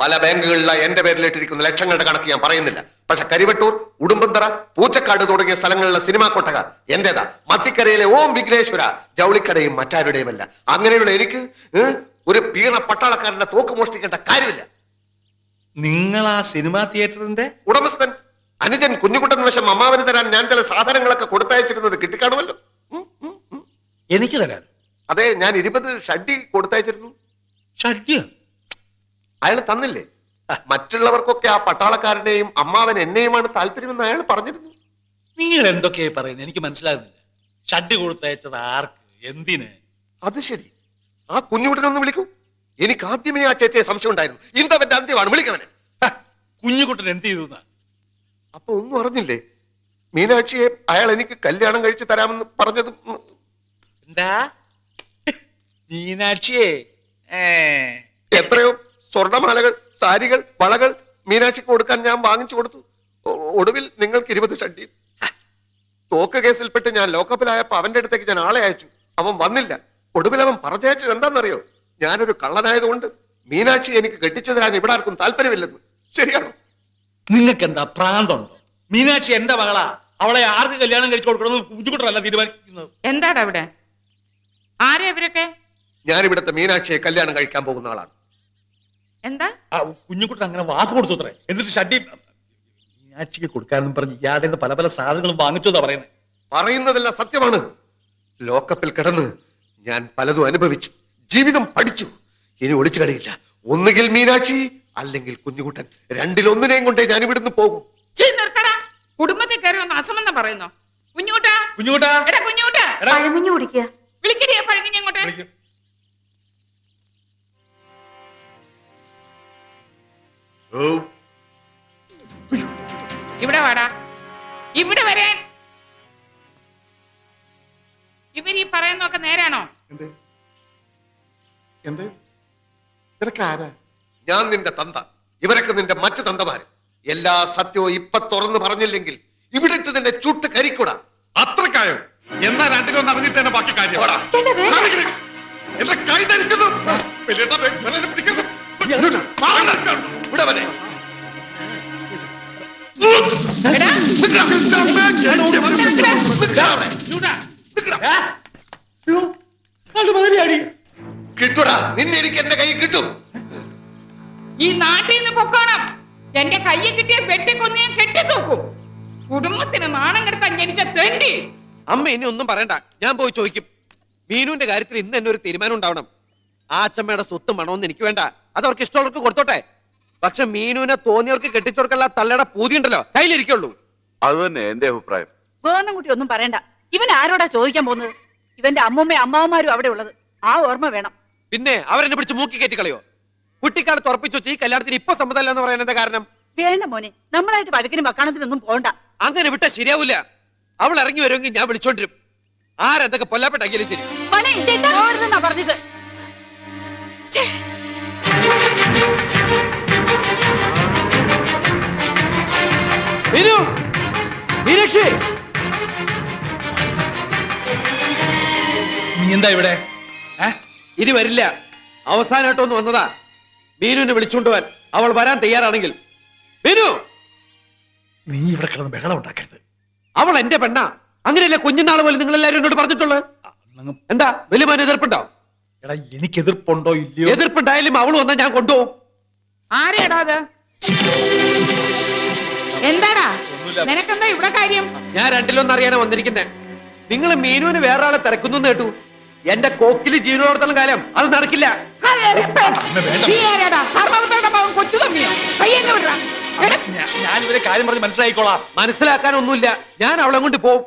പല ബാങ്കുകളിലെ എന്റെ പേരിലിട്ടിരിക്കുന്ന ലക്ഷങ്ങളുടെ കണക്ക് ഞാൻ പറയുന്നില്ല. പക്ഷെ കരിവട്ടൂർ ഉടുമ്പന്തറ പൂച്ചക്കാട് തുടങ്ങിയ സ്ഥലങ്ങളിലെ സിനിമാ കൊട്ടക എന്റേതാ മത്തിക്കരയിലെ ഓം വിഘ്നേശ്വര ജൗളിക്കടയും മറ്റാരുടെയുമല്ല. അങ്ങനെയുള്ള എനിക്ക് ഒരു പീണ പട്ടാളക്കാരന്റെ തോക്ക് മോഷ്ടിക്കേണ്ട കാര്യമില്ല. നിങ്ങൾ ആ സിനിമാ തിയേറ്ററിന്റെ ഉടമസ്ഥൻ അനുജൻ കുഞ്ഞുകുട്ടൻ വശം അമ്മാവന് തരാൻ ഞാൻ ചില സാധനങ്ങളൊക്കെ കൊടുത്തയച്ചിരുന്നത് കിട്ടിക്കാണുമല്ലോ. എനിക്ക് തരാൻ. അതെ ഞാൻ ഇരുപത് ഷഡ്ഡി കൊടുത്തയച്ചിരുന്നു. ഷഡ്യ അയാൾ തന്നില്ലേ? മറ്റുള്ളവർക്കൊക്കെ ആ പട്ടാളക്കാരനെയും അമ്മാവൻ എന്നെയുമാണ് താല്പര്യമെന്ന് അയാൾ പറഞ്ഞിരുന്നു. നിങ്ങൾ എന്തൊക്കെയായി പറയുന്നത് എനിക്ക് മനസ്സിലാകുന്നില്ല. ഷഡ് കൊടുത്തയച്ചത് ആർക്ക്? എന്തിന്? അത് ശരി. ആ കുഞ്ഞുകുട്ടനൊന്ന് വിളിക്കൂ. എനിക്ക് ആദ്യമേ ആ ചേച്ചിയെ സംശയം ഉണ്ടായിരുന്നു. ഇന്തവന്റെ അന്ത്യമാണ്. വിളിക്കവനെ കുഞ്ഞുകുട്ടൻ എന്ത് ചെയ്തു? അപ്പൊ ഒന്നും അറിഞ്ഞില്ലേ? മീനാക്ഷിയെ അയാൾ എനിക്ക് കല്യാണം കഴിച്ചു തരാമെന്ന് പറഞ്ഞത് എന്താ? മീനാക്ഷിയെ? എത്രയോ സ്വർണമാലകൾ സാരികൾ വളകൾ മീനാക്ഷിക്ക് കൊടുക്കാൻ ഞാൻ വാങ്ങിച്ചു കൊടുത്തു. ഒടുവിൽ നിങ്ങൾക്ക് ഇരുപത് ഷഡ്ഡി തോക്ക് കേസിൽപ്പെട്ട് ഞാൻ ലോക്കപ്പിലായപ്പോ അവന്റെ അടുത്തേക്ക് ഞാൻ ആളെ അയച്ചു. അവൻ വന്നില്ല. ഒടുവിൽ അവൻ പറഞ്ഞയച്ചത് എന്താണെന്നറിയോ? ഞാനൊരു കള്ളനായതുകൊണ്ട് മീനാക്ഷി എനിക്ക് കെട്ടിച്ചു തരാൻ ഇവിടെ ആർക്കും താല്പര്യമില്ലെന്ന്. ശരിയാണോ? നിങ്ങൾക്ക് എന്താ പ്രാന്തമുണ്ട് മീനാക്ഷി എന്റെ മകളാ. അവളെ ആർക്ക് കല്യാണം കഴിച്ചു കൊടുക്കണമെന്ന് ബുദ്ധിമുട്ടല്ല തീരുമാനിക്കുന്നത്. എന്താടാ ഇവിടെ ആരെ ഇവരൊക്കെ? ഞാൻ ഇവിടുത്തെ മീനാക്ഷിയെ കല്യാണം കഴിക്കാൻ പോകുന്ന ആളാണ്. എന്താ? ആ കുഞ്ഞുകുട്ടൻ അങ്ങനെ വാക്ക് കൊടുത്തു അത്രേ. എന്നിട്ട് ഷഡ്ഡി മീനാക്ഷിക്ക് കൊടുക്കാനെന്നും പറഞ്ഞ് ഇയാളുടെ പല പല സാധനങ്ങളും വാങ്ങിച്ചതാ പറയുന്നത് പറയുന്നതെല്ലാം സത്യമാണ്. ലോക്കപ്പിൽ കിടന്ന് ഞാൻ പലതും അനുഭവിച്ചു. ജീവിതം പഠിച്ചു. ഇനി ഒളിച്ചു കളിയില്ല. ഒന്നുകിൽ മീനാക്ഷി അല്ലെങ്കിൽ കുഞ്ഞുകുട്ടൻ. രണ്ടിലൊന്നിനെയും കൊണ്ടേ ഞാൻ ഇവിടുന്ന് പോകും. ചീ നിർത്തടാ. കുടുംബത്തിൽ കയറി വന്ന് അസമെന്ന് പറയുന്നു? കുഞ്ഞുകുട്ടാ. കുഞ്ഞുകുട്ടാ. എടാ കുഞ്ഞുകൂട്ടാ. എടാ. പഴമഞ്ഞു കുടിക്കുക. വിളിക്കടിയാ പഴകിഞ്ഞ ഇങ്ങോട്ട്. വിളിക്ക്. ഇവിടെ വാടാ. ഇവിടെ വരാൻ ഇവർ ഈ പറയുന്നതൊക്കെ നേരാണോ? എന്ത്? എന്ത്? ഇവരൊക്കെ ആരാ? ഞാൻ നിന്റെ തന്ത. ഇവരൊക്കെ നിന്റെ മറ്റു തന്തമാര്. എല്ലാ സത്യവും ഇപ്പൊ തുറന്നു പറഞ്ഞില്ലെങ്കിൽ ഇവിടെ ഇട്ട് നിന്റെ ചുട്ട് കരിക്കൂടാ. അത്രക്കായോ എന്നാ രണ്ടിലൊന്ന് അറിഞ്ഞിട്ട് തന്നെ ബാക്കി കാര്യം എന്റെ കൈ ധരിക്കുന്നു. ഇനി ഒന്നും പറയണ്ട. ഞാൻ പോയി ചോദിക്കും. മീനുവിന്റെ കാര്യത്തിൽ ഇന്ന് തന്നെ ഒരു തീരുമാനം ഉണ്ടാവണം. ആ അച്ഛമ്മയുടെ സ്വത്ത് മണമെന്ന് എനിക്ക് വേണ്ട. അത് അവർക്ക് ഇഷ്ടമുള്ളവർക്ക് കൊടുത്തോട്ടെ. പക്ഷെ മീനുവിനെ തോന്നിയവർക്ക് കെട്ടിച്ചോർക്കുള്ള തള്ളയുടെ പൂതിയുണ്ടല്ലോ കയ്യിലിരിക്കുള്ളൂ. അത് തന്നെ എന്റെ അഭിപ്രായം. ഗോവിന്ദൻകുട്ടി ഒന്നും പറയണ്ട. ഇവൻ ആരോടാ ചോദിക്കാൻ പോകുന്നത്? ഇവന്റെ അമ്മൂമ്മയും അമ്മാവന്മാരും അവിടെ ഉള്ളത്. ആ ഓർമ്മ വേണം. പിന്നെ അവരെന്നെ പിടിച്ച് മൂക്കി കയറ്റി കളയോ? കുട്ടിക്കാലത്ത് ഉറപ്പിച്ചു വെച്ച് ഈ കല്യാണത്തിന് ഇപ്പൊ സമ്മതമല്ല എന്ന് പറയാൻ എന്താ കാരണം? വേണ്ട മോനെ. നമ്മളായിട്ട് വഴക്കിനും വക്കാണത്തിനൊന്നും പോകണ്ട അങ്ങനെ വിട്ടാ ശരിയാവൂല. അവൾ ഇറങ്ങി വരുമെങ്കിൽ ഞാൻ വിളിച്ചോണ്ടിരും. ആരെന്തൊക്കെ പൊല്ലാപ്പെട്ടാക്കിയാലും ശരി. പറഞ്ഞത്? മീനു മീനാക്ഷി. നീ എന്താ ഇവിടെ? ഇനി വരില്ല. അവസാനമായിട്ടൊന്ന് വന്നതാ. മീനുവിനെ വിളിച്ചോണ്ട് പോവാൻ അവൾ വരാൻ തയ്യാറാണെങ്കിൽ. മീനു! നീ ഇവിടെ കിടന്ന് ബഹളം ഉണ്ടാക്കരുത്. അവൾ എന്റെ പെണ്ണാ. അങ്ങനെയല്ലേ കുഞ്ഞുനാൾ പോലെ നിങ്ങൾ എല്ലാവരും എന്നോട് പറഞ്ഞിട്ടുള്ളത് എന്താ? വലിയ മോൻ എതിർപ്പുണ്ടോ? എടാ എനിക്ക് എതിർപ്പുണ്ടോ ഇല്ലയോ? എതിർപ്പുണ്ടായാലും അവൾ വന്നാൽ ഞാൻ കൊണ്ടുപോകും. ആരെയാടാ അത്? എന്താടാ? നിനക്കെന്താ ഇവിടെ കാര്യം? ഞാൻ രണ്ടിലൊന്നും അറിയാനാ വന്നിരിക്കുന്നേ. നിങ്ങൾ മീനുവിന് വേറെ ആളെ തിരക്കുന്നു കേട്ടു. എന്റെ കോക്കിൽ ജീവനോടത്തോളം കാലം അത് നടക്കില്ല. കൊച്ചു തമ്മിയോ. കയ്യെന്നെ ഞാൻ ഇവരെ കാര്യം പറഞ്ഞ് മനസ്സിലായിക്കോളാം. മനസ്സിലാക്കാനൊന്നുമില്ല. ഞാൻ അവളെ കൊണ്ട് പോവും.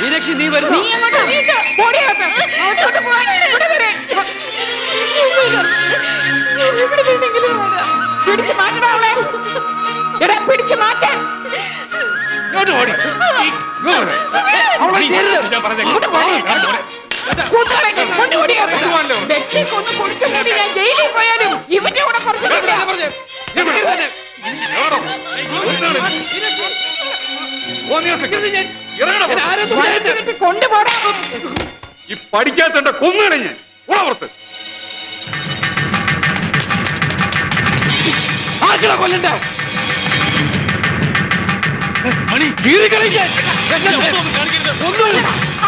മീനാക്ഷി നീ വരുന്നു? ചെയ്യരുത്. ഞാൻ പറഞ്ഞേ. കുടിച്ചു ജയിലിൽ പോയാലും ഇവന്റെ കൂടെ പുറത്തില്ല ഈ പഠിക്കാത്ത കൊന്നുകളെ ഞാൻ. ഉളവർത്ത് ആർക്കടാ കൊല്ലണ്ട? മണി.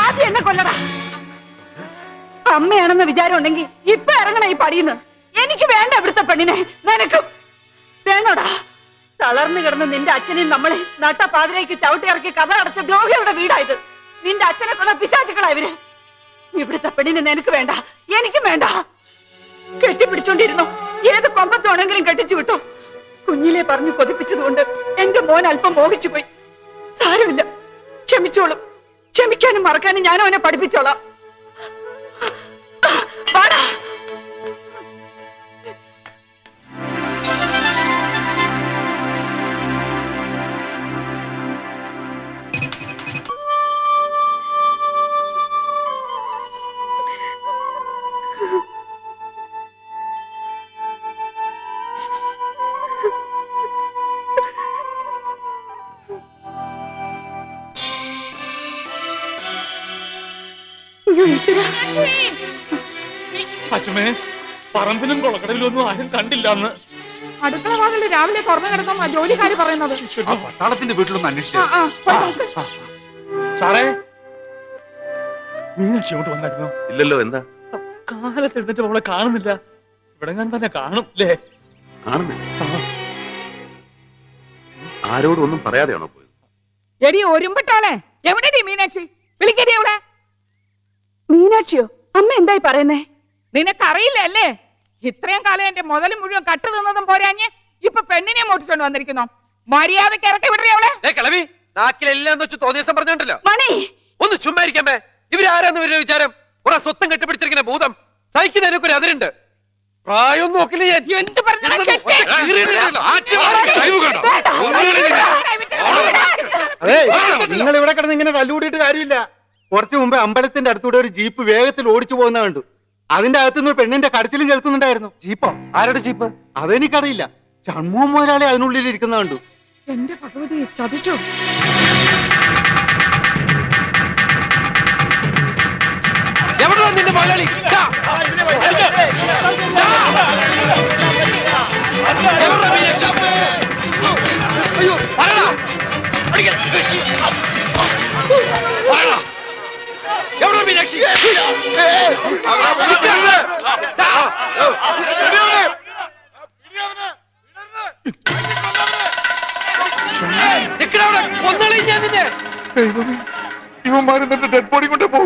ആദ്യം എന്നെ കൊല്ലടാ. അമ്മയാണെന്ന വിചാരം ഉണ്ടെങ്കിൽ ഇപ്പൊ ഇറങ്ങണ ഈ പടിയുന്ന്. എനിക്ക് വേണ്ട ഇവിടുത്തെ പെണ്ണിനെ. നിനക്കും വേണോടാ? തളർന്നു കിടന്ന് നിന്റെ അച്ഛനെയും നമ്മളെ നട്ടപ്പാതിലേക്ക് ചവിട്ടി ഇറക്കി കഥ അടച്ച ദ്രോഹിയുടെ വീടായത്. നിന്റെ അച്ഛനെ കൊന്ന പിശാചുക്കളാ ഇവർ. ഇവിടുത്തെ പെണ്ണിനെ നിനക്ക് വേണ്ട എനിക്കും വേണ്ട. കെട്ടിപ്പിടിച്ചോണ്ടിരുന്നു. ഏത് കൊമ്പത്തോണെങ്കിലും കെട്ടിച്ചു വിട്ടു. കുഞ്ഞിലെ പറഞ്ഞു കൊതിപ്പിച്ചതുകൊണ്ട് എന്റെ മോൻ അല്പം മോഹിച്ചു പോയി. സാരമില്ല. ക്ഷമിച്ചോളും. ക്ഷമിക്കാനും മറക്കാനും ഞാനും അവനെ പഠിപ്പിച്ചോളാം. അച്ഛമ്മേ പറമ്പിലും കൊളക്കടയിലും ഒന്നും ആരും കണ്ടില്ല അന്ന്. അടുക്കള വാതിൽ രാവിലെ തുറന്നു കിടക്കാൻ ജോലിക്കാര് പറയുന്നത്. ആ പട്ടാളത്തിന്റെ വീട്ടിലൊന്ന് അന്വേഷിച്ചു. സാറേ മീനാക്ഷി അങ്ങോട്ട് വന്നായിരുന്നോ? ഇല്ലല്ലോ എന്താ? കാലത്ത് എഴുന്നേറ്റ് അവളെ കാണുന്നില്ല. ഇവിടെ ഞാൻ തന്നെ കാണും അല്ലേ കാണുന്നില്ല. ആരോടും ഒന്നും പറയാതെയാണോ പോയത്? എടി ഒരുമ്പട്ടോളെ. എവിടെ മീനാക്ഷി? വിളിക്കടി അവിടെ. മീനാക്ഷിയോ അമ്മ എന്തായി പറയുന്നേ? നിനക്കറിയില്ല അല്ലേ ഇത്രയും കാലം എന്റെ മുതൽ മുഴുവൻ കട്ടു തിന്നതും പോരാഞ്ഞ് ഇപ്പൊ പെണ്ണിനെ മോട്ടിച്ചോണ്ട് വന്നിരിക്കുന്നു? മര്യാദയ്ക്ക് ഇറക്കി വിടറി അവളെ. കിളവി നാക്കിലെല്ലാം വെച്ച് തോന്നിയ ദിവസം മണി! ഒന്ന് ചുമ്മാ ഇരിക്കാമേ ഇവരാരാന്ന് വരുന്ന വിചാരം? കുറെ സ്വത്തം കെട്ടിപ്പിടിച്ചിരിക്കുന്ന ഭൂതം. സഹിക്കുന്നതിനൊക്കെ ഒരു അതിരുണ്ട്. പ്രായം നോക്കില്ല ഞാൻ? എന്ത്? അതെ നിങ്ങൾ ഇവിടെ കിടന്ന് ഇങ്ങനെ തല്ലുകൂടിയിട്ട് കാര്യമില്ല. കുറച്ചു മുമ്പേ അമ്പലത്തിന്റെ അടുത്തൂടെ ഒരു ജീപ്പ് വേഗത്തിൽ ഓടിച്ചു പോകുന്ന കണ്ടു. അതിന്റെ അകത്തുനിന്ന് ഒരു പെണ്ണിന്റെ കടച്ചിലും കേൾക്കുന്നുണ്ടായിരുന്നു. ജീപ്പോ? ആരുടെ ജീപ്പ്? അതെനിക്കറിയില്ല. ഷൺമുഖം മുതലാളി അതിനുള്ളിൽ ഇരിക്കുന്ന കണ്ടു. എന്റെ ഭഗവതി ചതിച്ചു? എവിടെ നിന്റെ. ദാ. ദൈവമേ ഇവന്മാരും തന്റെ ഡെഡ് ബോഡി കൊണ്ട് പോകും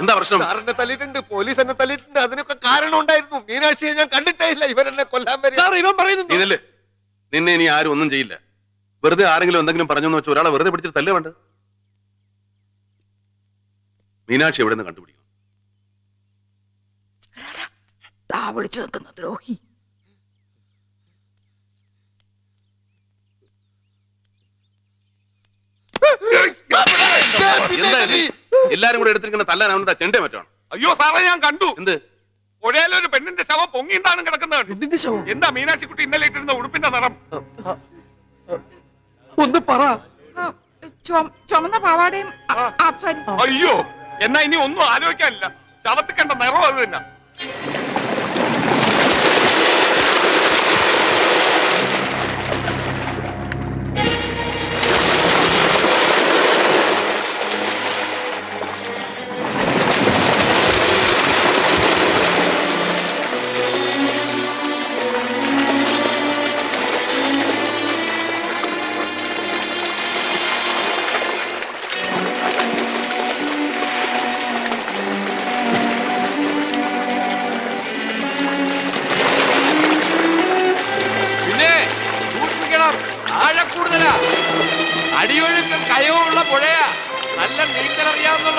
എന്താ പ്രശ്നം? സാറിനെ തല്ലിയിട്ടുണ്ട് പോലീസ് എന്നെ തല്ലിയിട്ടുണ്ട് അതിനൊക്കെ കാരണം ഉണ്ടായിരുന്നു. മീനാക്ഷിയെ ഞാൻ കണ്ടിട്ടേ ഇല്ല. ഇവരെന്നെ കൊല്ലാൻ വരെ. സാർ ഇവൻ പറയുന്നു നില്ല് നിന്നെ ഇനി ആരും ഒന്നും ചെയ്യില്ല. വെറുതെ ആരെങ്കിലും എന്തെങ്കിലും പറഞ്ഞെന്ന് വെച്ചാൽ ഒരാളെ വെറുതെ പിടിച്ചിട്ട് തല്ലേ വേണ്ട മീനാക്ഷി എവിടെ നിന്ന് കണ്ടുപിടിക്കണം താ വിളിച്ചു നിൽക്കുന്ന ദ്രോഹി എന്താ ഇത്? എല്ലാരും കൂടെ എടുത്തിരിക്കുന്ന തല്ലാൻ അവനെന്താ ചെണ്ടേ മറ്റാണ് അയ്യോ സാറേ ഞാൻ കണ്ടു. എന്ത്? പുഴയിലൊരു പെണ്ണിന്റെ ശവം പൊങ്ങിന്താണ് കിടക്കുന്നത് പെണ്ണിന്റെ ശവം? എന്താ മീനാക്ഷി കുട്ടി ഇന്നലെ ഇട്ടിരുന്ന ഉടുപ്പിന്റെ നിറം? ഒന്ന് പറ. ചുമന്ന പാവാടയും അയ്യോ എന്നാ ഇനി ഒന്നും ആലോചിക്കാനില്ല. ശവത്തിൽ കണ്ട നിറം അത് തന്നെ.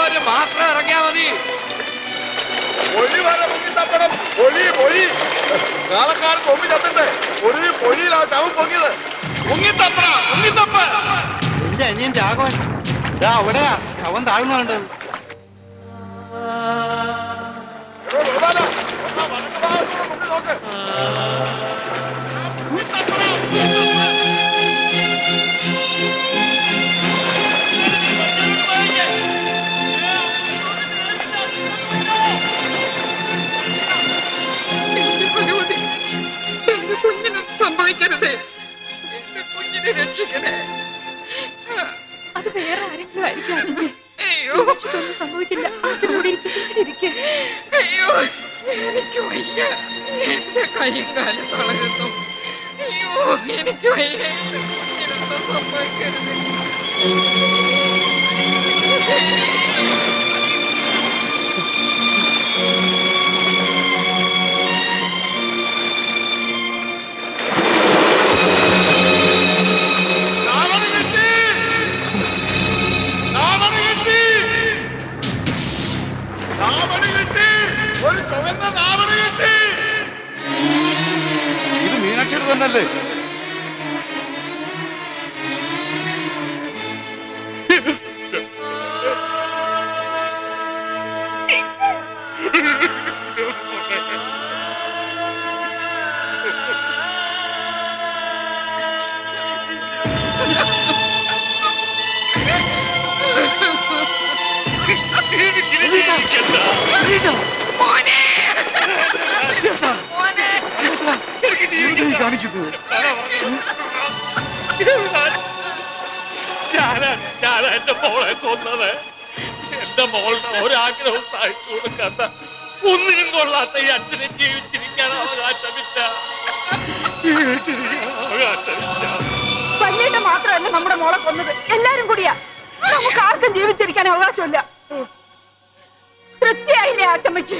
അറിയാവുന്നവര് മാത്രം ഇറങ്ങിയാ മതി. പൊഴി വരെ മുങ്ങി തപ്പണം പൊഴി പൊഴി കാലക്കാരൻ കൊമ്പി തപ്പണ്ടേ പൊഴി പൊഴിയിലാ ശവം പൊങ്ങിയത്. മുങ്ങി തപ്പണ മുങ്ങി തപ്പ എന്റെ അനിയൻ രാഘവൻ. ഇതാ അവിടെയാ ശവം താഴ്ന്നുണ്ട്. നോക്ക്. കാണിക്കുന്നത് ഞാനാ എന്റെ മോളെ കൊന്നത്. എന്റെ മോളുടെ ഒരാഗ്രഹവും സാധിച്ചു കൊടുക്കാത്ത ഒന്നിനും കൊള്ളാത്ത ഈ അച്ഛനെ ജീവിച്ചിരിക്കാൻ അവകാശമില്ല. അവകാശമില്ല. മാത്രമല്ല നമ്മുടെ മോളെ കൊന്നത്. എല്ലാരും കൂടിയാ. നമുക്ക് ആർക്കും ജീവിച്ചിരിക്കാൻ അവകാശമില്ല. തൃപ്തിയായില്ലേ അച്ചമ്മയ്ക്ക്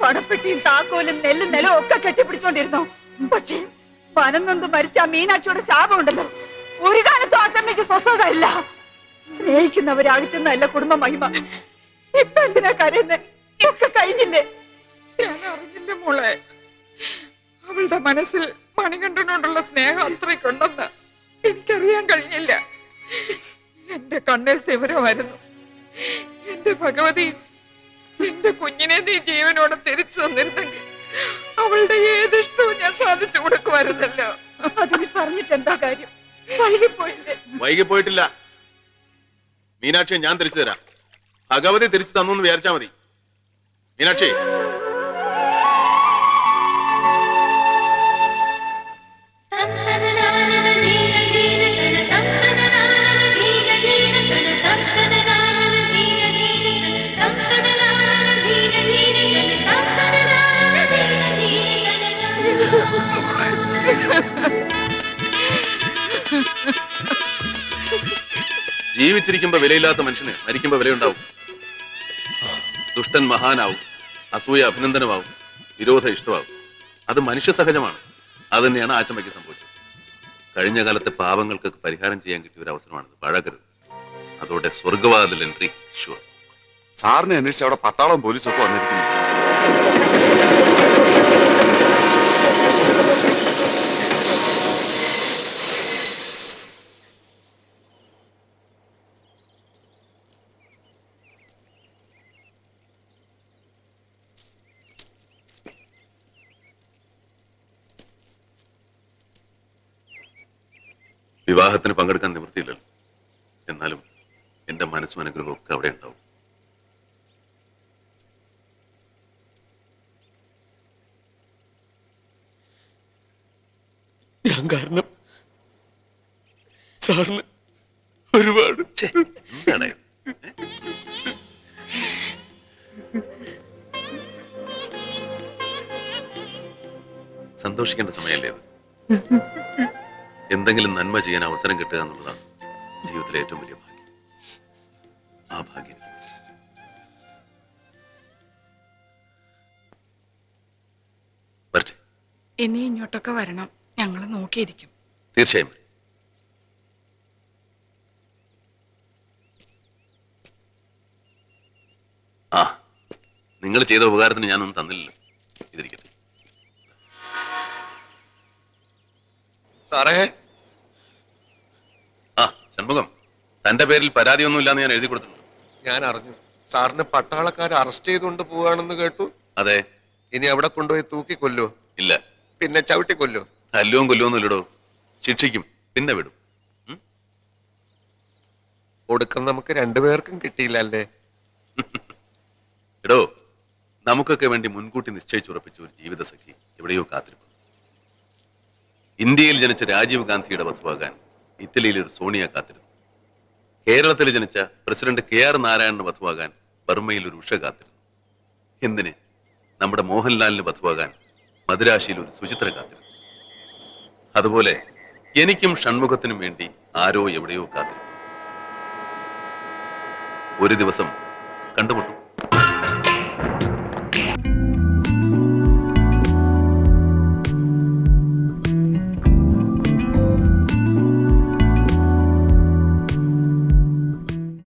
പണപ്പെട്ടിയും താക്കോലും നെല്ലും നിലവും ഒക്കെ കെട്ടിപ്പിടിച്ചോണ്ടിരുന്നു. പക്ഷേ പനന്നൊന്ന് മരിച്ച ആ മീനാക്ഷിയുടെ ശാപം ഉണ്ടല്ലോ. ഒരു കാലത്തും അച്ചമ്മയ്ക്ക് സ്വസ്ഥത ഇല്ല സ്നേഹിക്കുന്നവരെ കുടുംബ മഹിമ. ഇപ്പൊ എന്തിനാ കരയുന്നേ? ഒക്കെ കഴിഞ്ഞില്ലേ? ഞാൻ മോളെ? അവളുടെ മനസ്സിൽ മണികണ്ഠനോടുള്ള സ്നേഹം അത്രയ്ക്കുണ്ടെന്ന് എനിക്കറിയാൻ കഴിഞ്ഞില്ല. എന്റെ കണ്ണിൽ തിവരമായിരുന്നു. എന്റെ ഭഗവതി എന്റെ കുഞ്ഞിനെ നീ ജീവനോടെ തിരിച്ചു തന്നിരുന്നെങ്കിൽ അവളുടെ ഏതിഷ്ടവും ഞാൻ സാധിച്ചു കൊടുക്കുമായിരുന്നല്ലോ. അതിന് പറഞ്ഞിട്ട് എന്താ കാര്യം? വൈകിപ്പോയില്ലേ? വൈകി പോയിട്ടില്ല മീനാക്ഷി ഞാൻ തിരിച്ചു തരാം. ഭഗവതി തിരിച്ചു തന്നു എന്ന് വിചാരിച്ചാ മതി. മീനാക്ഷി. വിലയില്ലാത്ത മനുഷ്യന് മരിക്കുമ്പോ വിലയുണ്ടാവും. ദുഷ്ടൻ മഹാനാവും. അസൂയ അഭിനന്ദനമാവും. വിരോധ ഇഷ്ടമാവും. അത് മനുഷ്യ സഹജമാണ് അത് തന്നെയാണ് ആച്ചമ്മയ്ക്ക് സംഭവിച്ചത്. കഴിഞ്ഞ കാലത്തെ പാപങ്ങൾക്ക് പരിഹാരം ചെയ്യാൻ കിട്ടിയ ഒരു അവസരമാണിത്. പഴകരുത് അതോടെ സ്വർഗവാതിൽ എൻട്രി ഷുവർ. സാറിനെ അന്വേഷിച്ച് അവിടെ പട്ടാളം പോലീസൊക്കെ വന്നിരിക്കുന്നു. വിവാഹത്തിന് പങ്കെടുക്കാൻ നിവൃത്തിയില്ലല്ലോ. എന്നാലും എന്റെ മനസ്സും അനുഗ്രഹവും ഒക്കെ അവിടെ ഉണ്ടാവും. ഞാൻ കാരണം സാറിന് ഒരുപാട്? സന്തോഷിക്കേണ്ട സമയമല്ലേ ഇത് എന്തെങ്കിലും നന്മ ചെയ്യാൻ അവസരം കിട്ടുക എന്നുള്ളതാണ് ജീവിതത്തിലെ ഏറ്റവും വലിയ ഭാഗ്യം. ആ ഭാഗ്യം. ഇനി ഇങ്ങോട്ടൊക്കെ വരണം. ഞങ്ങൾ നോക്കിയിരിക്കും. തീർച്ചയായും. ആ നിങ്ങൾ ചെയ്ത ഉപകാരത്തിന് ഞാനൊന്നും തന്നില്ലല്ലോ ഇതിരിക്കട്ടെ. സാറേ ഷൺമുഖം തന്റെ പേരിൽ പരാതിയൊന്നുമില്ലാന്ന് ഞാൻ എഴുതി കൊടുത്തിട്ടുണ്ട്. ഞാൻ അറിഞ്ഞു. സാറിന് പട്ടാളക്കാർ അറസ്റ്റ് ചെയ്തുകൊണ്ട് പോവാണെന്ന് കേട്ടു. അതെ. ഇനി അവിടെ കൊണ്ടുപോയി തൂക്കി കൊല്ലോ ഇല്ല. പിന്നെ ചവിട്ടി കൊല്ലോ തല്ലുവും കൊല്ലുവൊന്നും ഇല്ലടോ. ശിക്ഷിക്കും പിന്നെ വിടും? ഒടുക്കം നമുക്ക് രണ്ടുപേർക്കും കിട്ടിയില്ലല്ലേ? എടോ നമുക്കൊക്കെ വേണ്ടി മുൻകൂട്ടി നിശ്ചയിച്ചുറപ്പിച്ച ഒരു ജീവിത സഖി എവിടെയോ കാത്തിരിക്കുന്നു ഇന്ത്യയിൽ ജനിച്ച രാജീവ് ഗാന്ധിയുടെ വധുവാകാൻ ഇറ്റലിയിൽ ഒരു സോണിയ കാത്തിരുന്നു. കേരളത്തിൽ ജനിച്ച പ്രസിഡന്റ് കെ ആർ നാരായണന് വധുവാകാൻ ബർമ്മയിൽ ഒരു ഉഷ കാത്തിരുന്നു. എന്തിന്? നമ്മുടെ മോഹൻലാലിന് വധുവാകാൻ മദുരാശിയിൽ ഒരു സുചിത്ര കാത്തിരുന്നു. അതുപോലെ എനിക്കും ഷൺമുഖത്തിനും വേണ്ടി ആരോ എവിടെയോ കാത്തിരുന്നു. ഒരു ദിവസം കണ്ടുമുട്ടും.